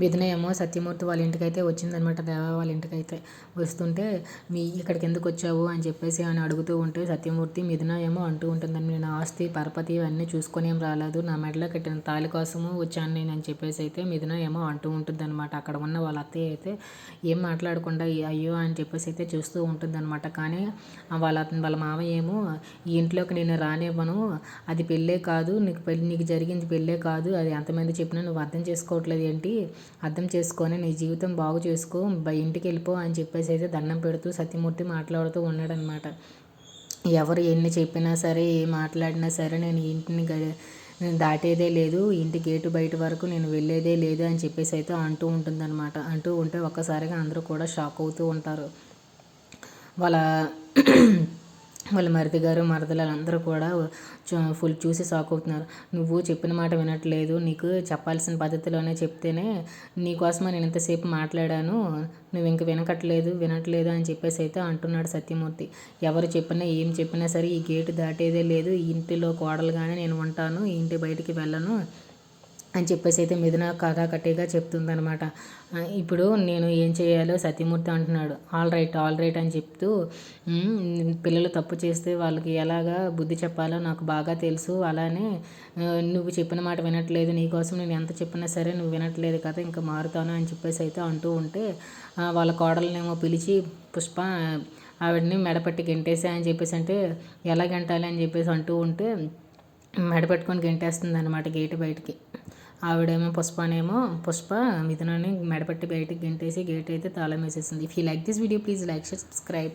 మిథున ఏమో సత్యమూర్తి వాళ్ళ ఇంటికైతే వచ్చిందనమాట దేవ వాళ్ళ ఇంటికైతే వస్తుంటే మీ ఇక్కడికి ఎందుకు వచ్చావు? అని చెప్పేసి అని అడుగుతూ ఉంటే సత్యమూర్తి మిథున ఏమో అంటూ ఉంటుందని నేను ఆస్తి పరపతి ఇవన్నీ చూసుకొని ఏం రాలేదు. నా మెడలో కట్టిన తాళి కోసము వచ్చాను నేను అని చెప్పేసి అయితే మిథున ఏమో అంటూ ఉంటుంది అనమాట అక్కడ ఉన్న వాళ్ళ అత్తయ్య అయితే ఏం మాట్లాడకుండా అయ్యో అని చెప్పేసి అయితే చూస్తూ ఉంటుంది అనమాట కానీ వాళ్ళ వాళ్ళ మామయ్య ఏమో ఈ ఇంట్లోకి నేను రానివ్వను. అది పెళ్ళే కాదు. నీకు పెళ్ళి నీకు జరిగింది పెళ్ళే కాదు. అది ఎంతమంది చెప్పినా నువ్వు అర్థం చేసుకోవట్లేదు ఏంటి? అర్థం చేసుకొని నీ జీవితం బాగు చేసుకో ఇంటికి వెళ్ళిపో అని చెప్పేసి అయితే దండం పెడుతూ సత్యమూర్తి మాట్లాడుతూ ఉన్నాడనమాట ఎవరు ఎన్ని చెప్పినా సరే ఏ మాట్లాడినా సరే నేను ఇంటిని నేను దాటేదే లేదు ఇంటి గేటు బయట వరకు నేను వెళ్ళేదే లేదు అని చెప్పేసి అయితే అంటూ ఉంటుందన్నమాట. అంటూ ఉంటే ఒక్కసారిగా అందరూ కూడా షాక్ అవుతూ ఉంటారు. వాళ్ళ వాళ్ళ మరిది గారు మరదలు అందరూ కూడా ఫుల్ చూసి షాక్ అవుతున్నారు నువ్వు చెప్పిన మాట వినట్లేదు. నీకు చెప్పాల్సిన పద్ధతిలోనే చెప్తేనే నీకోసమే నేను ఇంతసేపు మాట్లాడాను. నువ్వు ఇంక వినకట్లేదు వినట్లేదు అని చెప్పేసి అయితే అంటున్నాడు సత్యమూర్తి. ఎవరు చెప్పినా ఏం చెప్పినా సరే ఈ గేటు దాటేదే లేదు. ఇంటిలో కోడలుగానే నేను ఉంటాను. ఇంటి బయటికి వెళ్ళను. అని చెప్పేసి అయితే మిథున చెప్తుంది చెప్తుందనమాట ఇప్పుడు నేను ఏం చేయాలో సత్యమూర్తి అంటున్నాడు. ఆల్ రైట్ ఆల్ రైట్ అని చెప్తూ పిల్లలు తప్పు చేస్తే వాళ్ళకి ఎలాగా బుద్ధి చెప్పాలో నాకు బాగా తెలుసు. అలానే నువ్వు చెప్పిన మాట వినట్లేదు. నీకోసం నేను ఎంత చెప్పినా సరే నువ్వు వినట్లేదు కదా ఇంకా మారుతాను అని చెప్పేసి అయితే అంటూ ఉంటే వాళ్ళ కోడలనేమో పిలిచి పుష్ప ఆవిడని మెడపట్టి గెంటేసా అని చెప్పేసి అంటే ఎలా గెంటాలి అని చెప్పేసి అంటూ ఉంటే మెడపెట్టుకొని గెంటేస్తుంది అనమాట గేటు బయటికి. ఆవిడేమో పుష్పనేమో పుష్ప మిథునాన్ని మెడపట్టి బయటికి గెంటేసి గేట్ అయితే తాళం వేసేసింది. If you like this video please like share subscribe